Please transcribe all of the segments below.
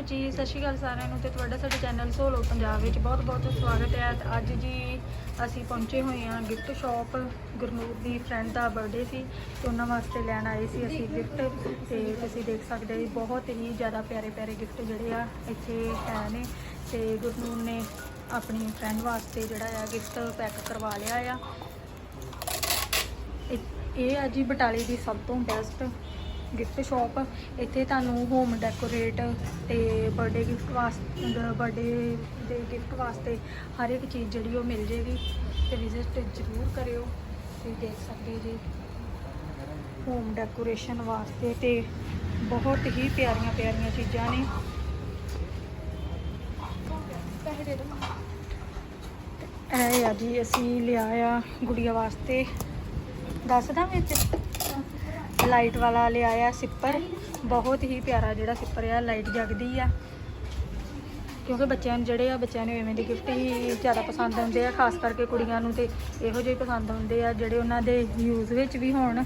ਜੀ, ਸਤਿ ਸ਼੍ਰੀ ਅਕਾਲ ਸਾਰਿਆਂ ਨੂੰ ਤੇ ਤੁਹਾਡਾ ਸਾਡੇ ਚੈਨਲ ਸੋਲੋ ਪੰਜਾਬ ਵਿੱਚ ਬਹੁਤ-ਬਹੁਤ ਸਵਾਗਤ ਹੈ। ਅੱਜ ਜੀ ਅਸੀਂ ਪਹੁੰਚੇ ਹੋਏ ਹਾਂ ਗਿਫਟ ਸ਼ਾਪ ਗੁਰਨੂਰ ਦੀ ਫਰੈਂਡ ਦਾ ਬਰਥਡੇ ਸੀ ਤੇ ਉਹਨਾਂ ਵਾਸਤੇ ਲੈਣ ਆਏ ਸੀ ਅਸੀਂ ਗਿਫਟ ਤੇ ਤੁਸੀਂ ਦੇਖ ਸਕਦੇ ਹੋ ਬਹੁਤ ਹੀ ਜ਼ਿਆਦਾ ਪਿਆਰੇ-ਪਿਆਰੇ ਗਿਫਟ ਜਿਹੜੇ ਆ ਇੱਥੇ ਹੈ ਨੇ ਤੇ ਗੁਰਨੂਰ ਨੇ ਆਪਣੀ ਫਰੈਂਡ ਵਾਸਤੇ ਜਿਹੜਾ ਆ ਗਿਫਟ ਪੈਕ ਕਰਵਾ ਲਿਆ ਆ। ਇਹ ਆ ਜੀ ਬਟਾਲੇ ਦੀ ਸਭ ਤੋਂ ਬੈਸਟ ਗਿਫਟ ਸ਼ਾਪ ਇੱਥੇ ਤੁਹਾਨੂੰ ਹੋਮ ਡੈਕੋਰੇਟ ਤੇ ਬਰਥਡੇ ਗਿਫਟ ਵਾਸਤੇ ਬਰਥਡੇ ਦੇ ਗਿਫਟ ਵਾਸਤੇ ਹਰ ਇੱਕ ਚੀਜ਼ ਜਿਹੜੀ ਉਹ ਮਿਲ ਜੇਗੀ। ਤੇ ਵਿਜ਼ਿਟ ਜ਼ਰੂਰ ਕਰਿਓ ਤੁਸੀਂ ਦੇਖ ਸਕਦੇ ਜੀ। ਹੋਮ ਡੈਕੋਰੇਸ਼ਨ ਵਾਸਤੇ ਤੇ ਬਹੁਤ ਹੀ ਪਿਆਰੀਆਂ ਪਿਆਰੀਆਂ ਚੀਜ਼ਾਂ ਨੇ। ਇਹ ਆ ਜੀ, ਅਸੀਂ ਲਿਆ ਆ ਗੁੜੀਆ ਵਾਸਤੇ। ਦੱਸਦਾ ਵਿੱਚ ਲਾਈਟ ਵਾਲਾ ਲਿਆਇਆ ਸਿੱਪਰ। ਬਹੁਤ ਹੀ ਪਿਆਰਾ ਜਿਹੜਾ ਸਿੱਪਰ ਆ, ਲਾਈਟ ਜਗਦੀ ਆ। ਕਿਉਂਕਿ ਬੱਚਿਆਂ ਨੂੰ ਜਿਹੜੇ ਆ, ਬੱਚਿਆਂ ਨੂੰ ਐਵੇਂ ਦੇ ਗਿਫਟ ਹੀ ਜ਼ਿਆਦਾ ਪਸੰਦ ਆਉਂਦੇ ਆ, ਖਾਸ ਕਰਕੇ ਕੁੜੀਆਂ ਨੂੰ ਤੇ ਇਹੋ ਜਿਹੇ ਪਸੰਦ ਆਉਂਦੇ ਆ, ਜਿਹੜੇ ਉਹਨਾਂ ਦੇ ਯੂਜ਼ ਵਿੱਚ ਵੀ ਹੋਣ।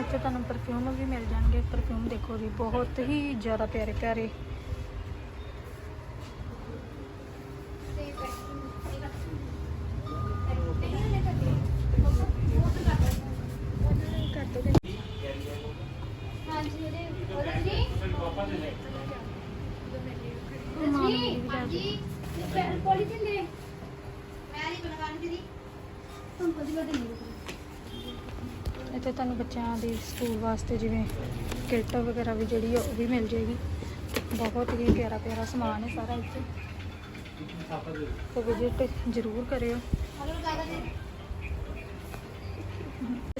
ਅੱਛਾ, ਤੁਹਾਨੂੰ ਪਰਫਿਊਮ ਵੀ ਮਿਲ ਜਾਣਗੇ। ਪਰਫਿਊਮ ਦੇਖੋ ਜੀ, ਬਹੁਤ ਹੀ ਜ਼ਿਆਦਾ ਪਿਆਰੇ ਪਿਆਰੇ ਕਰ ਦੋ ਹਾਂਜੀ ਉਹਦੇ ਉਹਦੇ ਜੀ ਹਾਂਜੀ। ਪੋਲੀਥੀਨ ਦੇ ਮੈਂ ਨਹੀਂ ਬਣਵਾਉਣੀ ਦੀਦੀ ਤੁਮ ਕੋਈ ਬੜੇ ਨਹੀਂ ਇੱਥੇ ਤੁਹਾਨੂੰ ਬੱਚਿਆਂ ਦੇ ਸਕੂਲ ਵਾਸਤੇ ਜਿਵੇਂ ਕਿੱਟ ਵਗੈਰਾ ਵੀ ਜਿਹੜੀ ਆ ਉਹ ਵੀ ਮਿਲ ਜੇਗੀ ਬਹੁਤ ਹੀ ਪਿਆਰਾ ਪਿਆਰਾ ਸਮਾਨ ਹੈ ਸਾਰਾ ਇੱਥੇ। ਤੇ ਵਿਜ਼ਿਟ ਜ਼ਰੂਰ ਕਰਿਓ। ਹਲੋ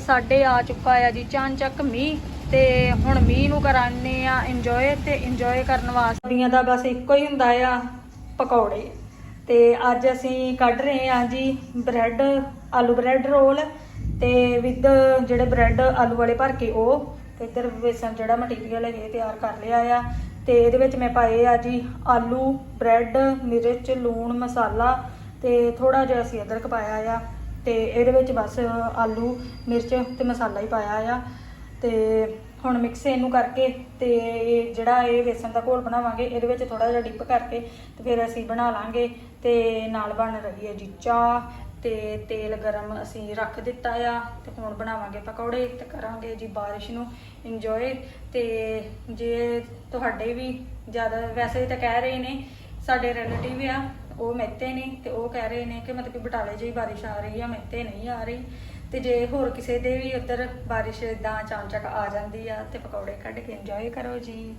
ਸਾਡੇ ਆ ਚੁੱਕਾ ਆ ਜੀ ਚਾਂਚੱਕ ਮੀਂਹ ਤੇ ਹੁਣ ਮੀਂਹ ਨੂੰ ਕਰਾਨੇ ਆ ਇੰਜੋਏ ਤੇ ਇੰਜੋਏ ਕਰਨ ਵਾਸਤੇ। ਕੁੜੀਆਂ ਦਾ ਬਸ ਇੱਕੋ ਹੀ ਹੁੰਦਾ ਆ। ਪਕੌੜੇ। ਤੇ ਅੱਜ ਅਸੀਂ ਕੱਢ ਰਹੇ ਹਾਂ ਜੀ ਬ੍ਰੈਡ, ਆਲੂ ਬ੍ਰੈਡ ਰੋਲ ਤੇ ਵਿਦ ਜਿਹੜੇ ਬ੍ਰੈਡ ਆਲੂ ਵਾਲੇ ਭਰ ਕੇ ਉਹ ਤੇ ਇੱਧਰ ਵੇਸਣ ਜਿਹੜਾ ਮਟੀਰੀਅਲ ਹੈ ਇਹ ਤਿਆਰ ਕਰ ਲਿਆ ਆ। ਤੇ ਇਹਦੇ ਵਿੱਚ ਮੈਂ ਪਾਏ ਆ ਜੀ ਆਲੂ, ਬ੍ਰੈਡ, ਮਿਰਚ, ਲੂਣ, ਮਸਾਲਾ ਤੇ ਥੋੜਾ ਜਿਹਾ ਅਸੀਂ ਅਦਰਕ ਪਾਇਆ ਆ ਤੇ ਇਹਦੇ ਵਿੱਚ ਬਸ ਆਲੂ, ਮਿਰਚ ਤੇ ਮਸਾਲਾ ਹੀ ਪਾਇਆ ਆ। ਤੇ ਹੁਣ ਮਿਕਸ ਇਹਨੂੰ ਕਰਕੇ ਤੇ ਇਹ ਜਿਹੜਾ ਇਹ ਵੇਸਣ ਦਾ ਘੋਲ ਬਣਾਵਾਂਗੇ, ਇਹਦੇ ਵਿੱਚ ਥੋੜਾ ਜਿਹਾ ਡਿਪ ਕਰਕੇ ਤੇ ਫਿਰ ਅਸੀਂ ਬਣਾ ਲਾਂਗੇ ਤੇ ਨਾਲ ਬਣ ਰਹੀ ਹੈ ਜੀ ਚਾਹ ਤੇ ਤੇਲ ਗਰਮ ਅਸੀਂ ਰੱਖ ਦਿੱਤਾ ਆ ਤੇ ਹੁਣ ਬਣਾਵਾਂਗੇ ਪਕੌੜੇ ਤੇ ਕਰਾਂਗੇ ਜੀ ਬਾਰਿਸ਼ ਨੂੰ ਇੰਜੋਏ ਤੇ ਜੇ ਤੁਹਾਡੇ ਵੀ ਜ਼ਿਆਦਾ, ਵੈਸੇ ਤਾਂ ਕਹਿ ਰਹੇ ਨੇ ਸਾਡੇ ਰਿਲੇਟਿਵ ਆ, ਉਹ ਮਹਿਤੇ ਨੇ ਤੇ ਉਹ ਕਹਿ ਰਹੇ ਨੇ ਕਿ ਮਤਲਬ ਕਿ ਬਟਾਲੇ ਜਿਹੀ ਬਾਰਿਸ਼ ਆ ਰਹੀ ਆ ਮਹਿਤੇ ਨਹੀਂ ਆ ਰਹੀ। ਤੇ ਜੇ ਹੋਰ ਕਿਸੇ ਦੇ ਵੀ ਉੱਧਰ ਬਾਰਿਸ਼ ਇਦਾਂ ਚਾਂਚਕ ਆ ਜਾਂਦੀ ਆ ਤੇ ਪਕੌੜੇ ਕੱਢ ਕੇ ਇੰਜੋਏ ਕਰੋ ਜੀ।